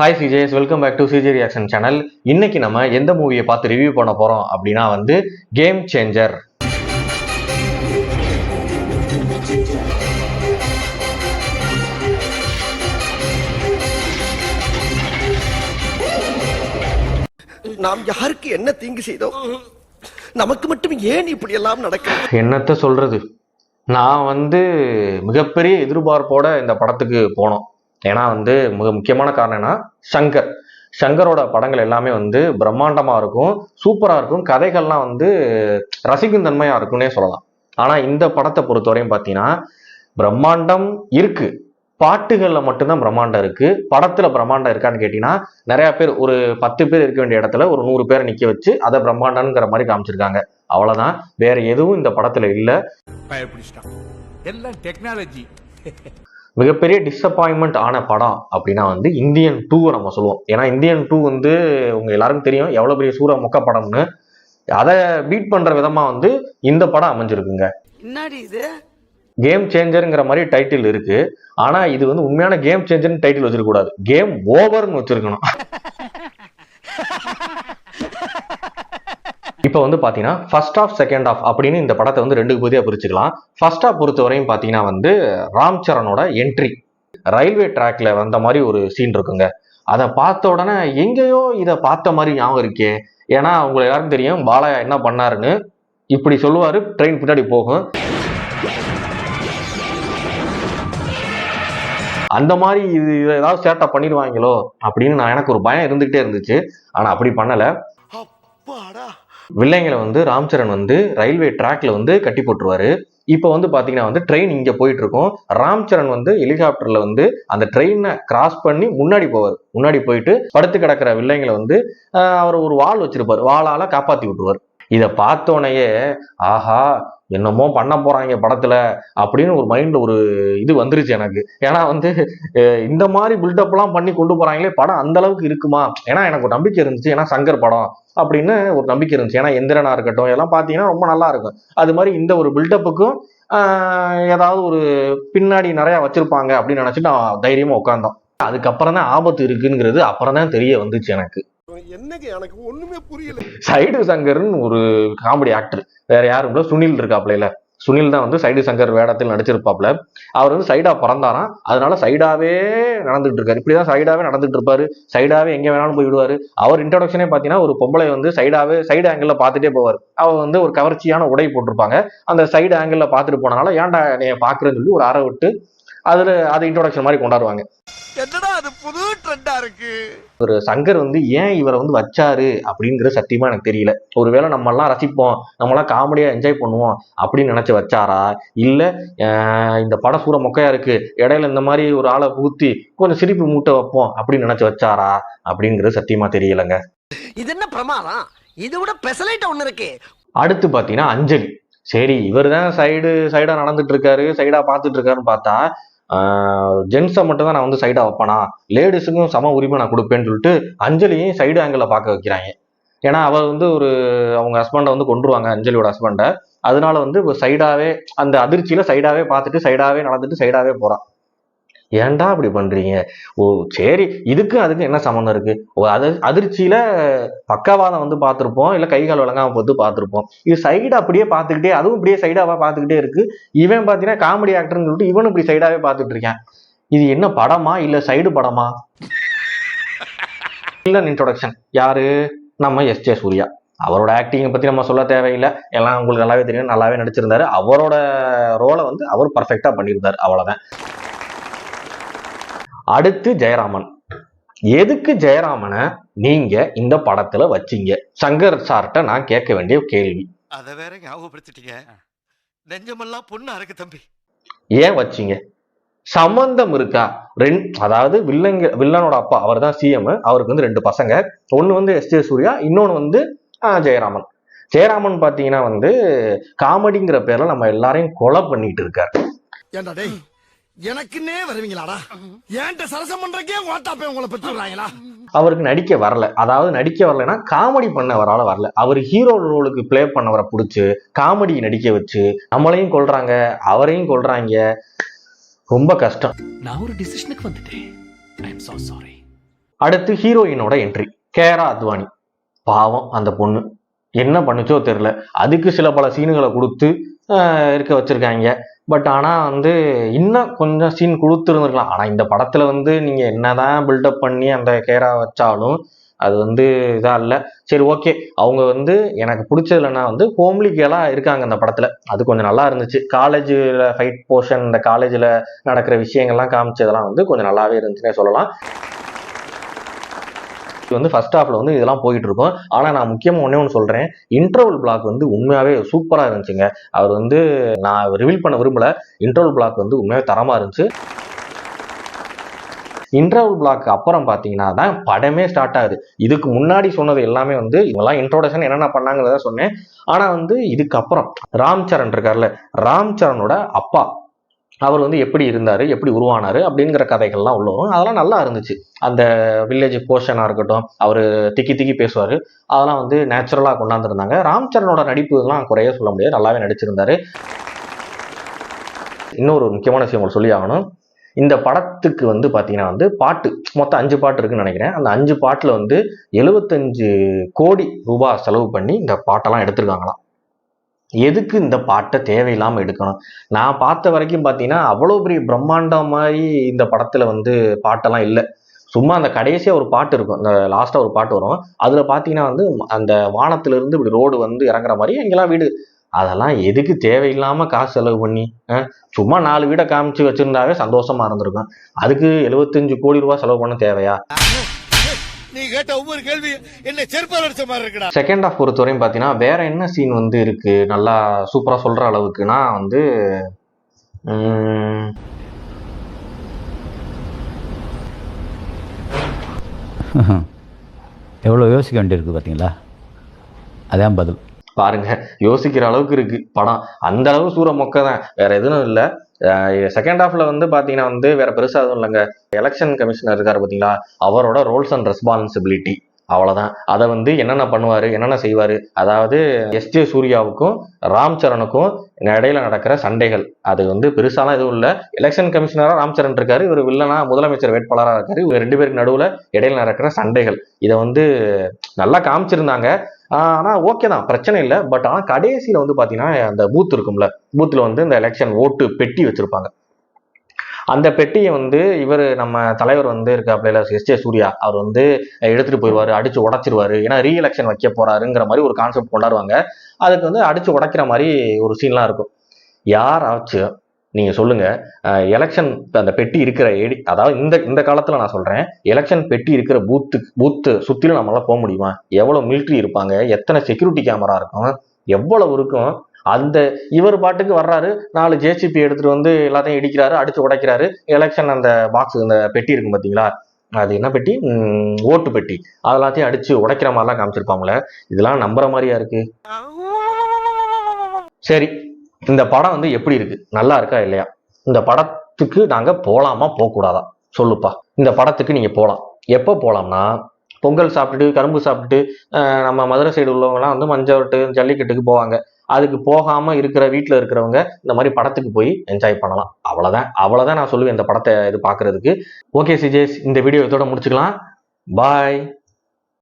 Hi CJ's welcome back to CJ reaction channel இன்னைக்கு நம்ம எந்த மூவியை பார்த்து ரிவ்யூ பண்ண போறோம் அப்படின்னா வந்து கேம் சேஞ்சர் நாம் யாருக்கு என்ன தீங்கு செய்தோம்? நமக்கு மட்டும் ஏன் இப்படி எல்லாம் நடக்கிறது? என்னத்த சொல்றது? நான் வந்து மிகப்பெரிய எதிர்பார்ப்போட இந்த படத்துக்கு போனோம். ஏன்னா வந்து மிக முக்கியமான காரணம் என்னன்னா சங்கர். சங்கரோட படங்கள் எல்லாமே வந்து பிரம்மாண்டமாக இருக்கும் சூப்பராக இருக்கும். கதைகள்லாம் வந்து ரசிக்கும் தன்மையாக இருக்கும்னே சொல்லலாம். ஆனால் இந்த படத்தை பொறுத்தவரையும் பார்த்தீங்கன்னா பிரம்மாண்டம் இருக்கு. பாட்டுகளில் மட்டும்தான் பிரம்மாண்டம் இருக்கு. படத்துல பிரம்மாண்டம் இருக்கான்னு கேட்டீங்கன்னா நிறைய பேர் ஒரு பத்து பேர் இருக்க வேண்டிய இடத்துல ஒரு நூறு பேரை நிக்க வச்சு அதை பிரம்மாண்டம்ங்கிற மாதிரி காமிச்சிருக்காங்க. அவ்வளவுதான். வேற எதுவும் இந்த படத்துல இல்ல. எல்லாம் டெக்னாலஜி மிகப்பெரிய டிசப்பாயின்மெண்ட் ஆன படம் அப்படின்னா வந்து இந்தியன் டூ நம்ம சொல்லுவோம். ஏன்னா இந்தியன் டூ வந்து உங்க எல்லாருக்கும் தெரியும் எவ்வளவு பெரிய சூர மொக்க படம்னு. அதை பீட் பண்ற விதமா வந்து இந்த படம் அமைஞ்சிருக்குங்க. கேம் சேஞ்சருங்கிற மாதிரி டைட்டில் இருக்கு. ஆனா இது வந்து உண்மையான கேம் சேஞ்சர்னு டைட்டில் வச்சிருக்க கூடாது. கேம் ஓவர்னு வச்சிருக்கணும். இப்போ வந்து பார்த்தீங்கன்னா ஃபர்ஸ்ட் ஆஃப் செகண்ட் ஆஃப் அப்படின்னு இந்த படத்தை வந்து ரெண்டு பகுதியாக பிரிச்சுக்கலாம். ஃபர்ஸ்ட் ஆஃப் பொறுத்தவரையும் பார்த்தீங்கன்னா வந்து ராம் சரணோட என்ட்ரி ரயில்வே ட்ராக்ல வந்த மாதிரி ஒரு சீன் இருக்குங்க. அதை பார்த்த உடனே எங்கேயோ இதை பார்த்த மாதிரி ஞாபகம் இருக்கே. ஏன்னா உங்களுக்கு எல்லாருக்கும் தெரியும் பாலாயா என்ன பண்ணாருன்னு. இப்படி சொல்லுவார் ட்ரெயின் பின்னாடி போகும். அந்த மாதிரி இது இதை ஏதாவது சேட்டை பண்ணிடுவாங்களோ அப்படின்னு நான் எனக்கு ஒரு பயம் இருந்துகிட்டே இருந்துச்சு. ஆனால் அப்படி பண்ணலை. அப்பாடா. வில்லைங்களை வந்து ராம்சரண் வந்து ரயில்வே ட்ராக்ல வந்து கட்டி போட்டுருவாரு. இப்போ வந்து பார்த்தீங்கன்னா வந்து ட்ரெயின் இங்கே போயிட்டு இருக்கும் ராம்சரண் வந்து ஹெலிகாப்டர்ல வந்து அந்த ட்ரெயினை கிராஸ் பண்ணி முன்னாடி போவார். முன்னாடி போயிட்டு படுத்து கிடக்கிற வில்லைங்களை வந்து அவர் ஒரு வால் வச்சிருப்பார். வாளால காப்பாத்தி விட்டுருவார். இதை பார்த்தோனையே ஆஹா என்னமோ பண்ண போறாங்க படத்துல அப்படின்னு ஒரு மைண்ட்ல ஒரு இது வந்துருச்சு எனக்கு. ஏன்னா வந்து இந்த மாதிரி பில்டப்லாம் பண்ணி கொண்டு போறாங்களே படம் அந்த அளவுக்கு இருக்குமா? ஏன்னா எனக்கு ஒரு நம்பிக்கை இருந்துச்சு. ஏன்னா சங்கர் படம் அப்படின்னு ஒரு நம்பிக்கை இருந்துச்சு. ஏன்னா எந்திரனா இருக்கட்டும் எல்லாம் பார்த்தீங்கன்னா ரொம்ப நல்லா இருக்கும். அது மாதிரி இந்த ஒரு பில்டப்புக்கும் ஏதாவது ஒரு பின்னாடி நிறைய வச்சிருப்பாங்க அப்படின்னு நினைச்சிட்டு நான் தைரியமா உட்காந்தோம் அதுக்கப்புறம் தான் ஆபத்து இருக்குங்கிறது அப்புறம் தான் தெரிய வந்துச்சு எனக்கு. என்னங்க எனக்கு ஒண்ணுமே புரியல. சைடு சங்கர்னு ஒரு காமெடி ஆக்டர் வேற யாரும் இல்ல சுனில் இருக்காப்லையில சுனில் தான் வந்து சைடு சங்கர் வேடத்தில் நடிச்சிருப்பாப்ல. அவர் வந்து சைடா பிறந்தாராம். அதனால சைடாவே நடந்துட்டு இருக்காரு இப்படிதான் சைடாவே நடந்துட்டு இருப்பாரு சைடாவே எங்க வேணாலும் போய் விடுவாரு. அவர் இன்ட்ரோடக்ஷனே பாத்தீங்கன்னா ஒரு பொம்பளை வந்து சைடாவே சைடு ஆங்கிள் பார்த்துட்டே போவார். அவர் வந்து ஒரு கவர்ச்சியான உடை போட்டிருப்பாங்க. அந்த சைடு ஆங்கிள் பார்த்துட்டு போனனால ஏன்டா என்னைய பாக்குறேன்னு சொல்லி ஒரு அறை விட்டு அதுல அது இன்ட்ரோடக்ஷன் மாதிரி கொண்டாடுவாங்க. என்னடா அது புது ட்ரெண்டா இருக்கு? ஒரு சங்கர் வந்து ஏன் இவரை வந்து வச்சாரு அப்படிங்கிறது சத்தியமா எனக்கு தெரியல. ஒருவேளை நம்ம எல்லாம் ரசிப்போம் நம்மளாம் காமெடியா என்ஜாய் பண்ணுவோம் அப்படின்னு நினைச்சு வச்சாரா? இல்ல இந்த படம் சூற மொக்கையா இருக்கு இடையில இந்த மாதிரி ஒரு ஆளை புகுத்தி கொஞ்சம் சிரிப்பு மூட்டை வைப்போம் அப்படின்னு நினைச்சு வச்சாரா? அப்படிங்கிறது சத்தியமா தெரியலங்க. இது என்ன பிரமாதம்? இது விட பெசலைட் ஒண்ணு இருக்கு. அடுத்து பாத்தீங்கன்னா அஞ்சலி. சரி இவர் தான் சைடு சைடா நடந்துட்டு இருக்காரு சைடா பார்த்துட்டு இருக்காருன்னு பார்த்தா ஜென்ஸை மட்டும் தான் நான் வந்து சைடாக வைப்பேனா? லேடிஸுக்கும் சம உரிமை நான் கொடுப்பேன்னு சொல்லிட்டு அஞ்சலியும் சைடு ஆங்கிளில் பார்க்க வைக்கிறாங்க. ஏன்னா அவள் வந்து ஒரு அவங்க ஹஸ்பண்டை வந்து கொண்டுருவாங்க அஞ்சலியோட ஹஸ்பண்டை அதனால வந்து இப்போ சைடாகவே அந்த அதிர்ச்சியில் சைடாகவே பார்த்துட்டு சைடாகவே நடந்துட்டு சைடாகவே போகிறான் ஏன்டா அப்படி பண்றீங்க? ஓ சரி இதுக்கு அதுக்கு என்ன சம்மந்தம் இருக்கு? ஓ அது அதிர்ச்சியில பக்கவாதம் வந்து பார்த்திருப்போம் இல்ல கை கால் விளங்காம போட்டு பார்த்திருப்போம். இது சைடு அப்படியே பார்த்துக்கிட்டே அதுவும் இப்படியே சைடாவா பார்த்துக்கிட்டே இருக்கு. இவன் பாத்தீங்கன்னா காமெடி ஆக்டர்னு சொல்லிட்டு இவனும் இப்படி சைடாவே பார்த்துட்டு இருக்கான். இது என்ன படமா? இல்ல சைடு படமா? இல்ல இன்ட்ரோடக்ஷன் யாரு? நம்ம எஸ் ஜே சூர்யா. அவரோட ஆக்டிங்கை பத்தி நம்ம சொல்ல தேவையில்லை. எல்லாம் உங்களுக்கு நல்லாவே தெரியும் நல்லாவே நடிச்சிருந்தாரு. அவரோட ரோலை வந்து அவர் பர்ஃபெக்டா பண்ணியிருந்தாரு. அவ்வளவுதான். அடுத்து ஜெயராமன். எதுக்கு ஜெயராமனை நீங்க இந்த படத்துல வச்சீங்க? சங்கர் சார்ட்ட நான் கேட்க வேண்டிய கேள்வி. அத வேற ஞாபகப்படுத்திட்டீங்க. நெஞ்சமெல்லாம் பொண்ணு அறக்கு தம்பி. ஏன் வச்சீங்க? சம்பந்தம் இருக்கா? ரெண் அதாவது வில்லங்க வில்லனோட அப்பா அவர் தான் சிஎம் அவருக்கு வந்து ரெண்டு பசங்க. ஒன்னு வந்து எஸ் ஜே சூர்யா இன்னொன்னு வந்து ஜெயராமன். ஜெயராமன் பாத்தீங்கன்னா வந்து காமெடிங்கிற பேர்ல நம்ம எல்லாரையும் கொலை பண்ணிட்டு இருக்காரு. எனக்குன்னே வருவீங்களாடா? ஏன்ட்ட சரசம் பண்றக்கே ஓட்டாப்பே உங்களை பெற்றுறாங்களா அவருக்கு நடிக்க வரல. அதாவது நடிக்க வரலைன்னா காமெடி பண்ண வரால வரல. அவர் ஹீரோ ரோலுக்கு ப்ளே பண்ணவரை பிடிச்சி காமெடி நடிக்க வச்சு நம்மளையும் கொல்றாங்க அவரையும் கொல்றாங்க. ரொம்ப கஷ்டம். நான் ஒரு டிசிஷனுக்கு வந்துட்டேன். சாரி அடுத்து ஹீரோயினோட என்ட்ரி கேரா அத்வானி. பாவம் அந்த பொண்ணு. என்ன பண்ணுச்சோ தெரியல. அதுக்கு சில பல சீனுகளை கொடுத்து ஆஹ், இருக்க வச்சிருக்காங்க. பட் ஆனால் வந்து இன்னும் கொஞ்சம் சீன் கொடுத்துருந்துருக்கலாம். ஆனால் இந்த படத்தில் வந்து நீங்கள் என்ன தான் பில்டப் பண்ணி அந்த கேரா வச்சாலும் அது வந்து இதாக இல்லை. சரி ஓகே அவங்க வந்து எனக்கு பிடிச்சதுலன்னா வந்து ஹோம்லி கேலாக இருக்காங்க அந்த படத்தில். அது கொஞ்சம் நல்லா இருந்துச்சு. காலேஜில் ஃபைட் போர்ஷன் இந்த காலேஜில் நடக்கிற விஷயங்கள்லாம் காமிச்சதெல்லாம் வந்து கொஞ்சம் நல்லாவே இருந்துச்சுன்னே சொல்லலாம். வந்து ஃபர்ஸ்ட் ஹாஃப்ல வந்து இதெல்லாம் போயிட்டு இருக்கும் ஆனால் நான் முக்கியமாக ஒன்னே ஒன்று சொல்கிறேன் இன்டர்வல் பிளாக் வந்து உண்மையாகவே சூப்பராக இருந்துச்சுங்க. அவர் வந்து நான் ரிவீல் பண்ண விரும்பல. இன்டர்வல் பிளாக் வந்து உண்மையாகவே தரமாக இருந்துச்சு. இன்டர்வல் பிளாக் அப்புறம் பார்த்தீங்கன்னா தான் படமே ஸ்டார்ட் ஆகுது. இதுக்கு முன்னாடி சொன்னது எல்லாமே வந்து இவங்கெல்லாம் இன்ட்ரோடக்ஷன் என்னென்ன பண்ணாங்கிறத சொன்னேன். ஆனால் வந்து இதுக்கப்புறம் ராம் சரண் இருக்கார்ல ராம் சரணோட அப்பா அவர் வந்து எப்படி இருந்தார் எப்படி உருவானாரு அப்படிங்கிற கதைகள்லாம் உள்ள வரும். அதெல்லாம் நல்லா இருந்துச்சு. அந்த வில்லேஜ் போர்ஷனாக இருக்கட்டும் அவர் திக்கி திக்கி பேசுவார். அதெல்லாம் வந்து நேச்சுரலாக கொண்டாந்துருந்தாங்க. ராம்சரனோட நடிப்புலாம் குறைய சொல்ல முடியாது. நல்லாவே நடிச்சிருந்தாரு. இன்னொரு முக்கியமான விஷயம் உங்களுக்கு சொல்லி ஆகணும். இந்த படத்துக்கு வந்து பார்த்தீங்கன்னா வந்து பாட்டு மொத்தம் அஞ்சு பாட்டு இருக்குன்னு நினைக்கிறேன். அந்த அஞ்சு பாட்டில் வந்து எழுபத்தஞ்சு கோடி ரூபாய் செலவு பண்ணி இந்த பாட்டெல்லாம் எடுத்திருக்காங்களாம். எதுக்கு இந்த பாட்டை தேவையில்லாமல் எடுக்கணும்? நான் பார்த்த வரைக்கும் பார்த்தீங்கன்னா அவ்வளோ பெரிய பிரம்மாண்டம் மாதிரி இந்த படத்தில் வந்து பாட்டெல்லாம் இல்லை. சும்மா அந்த கடைசியாக ஒரு பாட்டு இருக்கும். இந்த லாஸ்ட்டாக ஒரு பாட்டு வரும். அதில் பார்த்தீங்கன்னா வந்து அந்த வானத்திலிருந்து இப்படி ரோடு வந்து இறங்குற மாதிரி எங்கெல்லாம் வீடு? அதெல்லாம் எதுக்கு தேவையில்லாமல் காசு செலவு பண்ணி சும்மா நாலு வீடை காமிச்சு வச்சுருந்தாவே சந்தோஷமாக இருந்திருக்கும். அதுக்கு எழுபத்தஞ்சு கோடி ரூபா செலவு பண்ண தேவையா? நீ கேட்ட ஒவ்வொரு கேள்வி என்ன செருப்பால் அடிச்ச மாதிரி இருக்குடா. செகண்ட் ஹாஃப் பொறுத்தவரையும் பார்த்தீங்கன்னா வேற என்ன சீன் வந்து இருக்கு? நல்லா சூப்பராக சொல்ற அளவுக்குனா வந்து எவ்வளோ யோசிக்க வேண்டியிருக்கு பார்த்தீங்களா அதான் பதில். பாருங்க யோசிக்கிற அளவுக்கு இருக்கு படம். அந்த அளவு சூற மொக்க தான். வேற எதுவும் இல்லை. செகண்ட் ஹாஃப்ல வந்து பாத்தீங்கன்னா வந்து வேற பெருசா எதுவும் இல்லைங்க. எலெக்ஷன் கமிஷனர் இருக்காரு பாத்தீங்களா? அவரோட ரோல்ஸ் அண்ட் ரெஸ்பான்சிபிலிட்டி அவ்வளோதான் அதை வந்து என்னென்ன பண்ணுவார் என்னென்ன செய்வார்? அதாவது எஸ்ஜே சூர்யாவுக்கும் ராம் சரணுக்கும் இடையில நடக்கிற சண்டைகள். அது வந்து பெருசாலாம் எதுவும் இல்லை. எலெக்ஷன் கமிஷனராக ராம் சரண் இருக்காரு. இவர் வில்லனா முதலமைச்சர் வேட்பாளராக இருக்காரு. இவர் ரெண்டு பேருக்கு நடுவில் இடையில நடக்கிற சண்டைகள். இதை வந்து நல்லா காமிச்சிருந்தாங்க. ஆனால் ஓகே தான். பிரச்சனை இல்லை. பட் ஆனால் கடைசியில் வந்து பார்த்தீங்கன்னா அந்த பூத் இருக்கும்ல. பூத்தில் வந்து இந்த எலெக்ஷன் ஓட்டு பெட்டி வச்சுருப்பாங்க. அந்த பெட்டியை வந்து இவர் நம்ம தலைவர் வந்து இருக்காப்ல எஸ். ஜே. சூர்யா. அவர் வந்து எடுத்துட்டு போயிடுவாரு அடிச்சு உடச்சிருவாரு. ஏன்னா ரீஎலெக்ஷன் வைக்க போறாருங்கிற மாதிரி ஒரு கான்செப்ட் கொண்டாடுவாங்க. அதுக்கு வந்து அடிச்சு உடைக்கிற மாதிரி ஒரு சீன்லாம் இருக்கும். யாராச்சும் நீங்க சொல்லுங்க எலெக்ஷன் அந்த பெட்டி இருக்கிற எடி அதாவது இந்த இந்த காலத்துல நான் சொல்றேன் எலெக்ஷன் பெட்டி இருக்கிற பூத்து பூத்து சுத்திலும் நம்மளால போக முடியுமா? எவ்வளவு மிலிட்ரி இருப்பாங்க? எத்தனை செக்யூரிட்டி கேமரா இருக்கும்? எவ்வளவு இருக்கும்? அந்த இவர் பாட்டுக்கு வர்றாரு. நாலு ஜேசிபி எடுத்துட்டு வந்து எல்லாத்தையும் இடிக்கிறாரு அடிச்சு உடைக்கிறாரு. எலெக்ஷன் அந்த பாக்ஸ் இந்த பெட்டி இருக்கும் பாத்தீங்களா? அது என்ன பெட்டி? ஓட்டு பெட்டி. அதெல்லாத்தையும் அடிச்சு உடைக்கிற மாதிரிலாம் காமிச்சிருப்பாங்களே இதெல்லாம் நம்புற மாதிரியா இருக்கு? சரி இந்த படம் வந்து எப்படி இருக்கு? நல்லா இருக்கா இல்லையா? இந்த படத்துக்கு நாங்க போலாமா? போக கூடாதா சொல்லுப்பா. இந்த படத்துக்கு நீங்க போகலாம் எப்போ போலாம்னா பொங்கல் சாப்பிட்டுட்டு கரும்பு சாப்பிட்டுட்டு நம்ம மதுரை சைடு உள்ளவங்கலாம் வந்து மஞ்சவட்டு ஜல்லிக்கட்டுக்கு போவாங்க. அதுக்கு போகாம இருக்கிற வீட்டில் இருக்கிறவங்க இந்த மாதிரி படத்துக்கு போய் என்ஜாய் பண்ணலாம். அவ்வளோதான் அவ்வளோதான் நான் சொல்லுவேன் இந்த படத்தை இது பார்க்குறதுக்கு. ஓகே சிஜேஸ் இந்த வீடியோ இதோட முடிச்சுக்கலாம். பாய்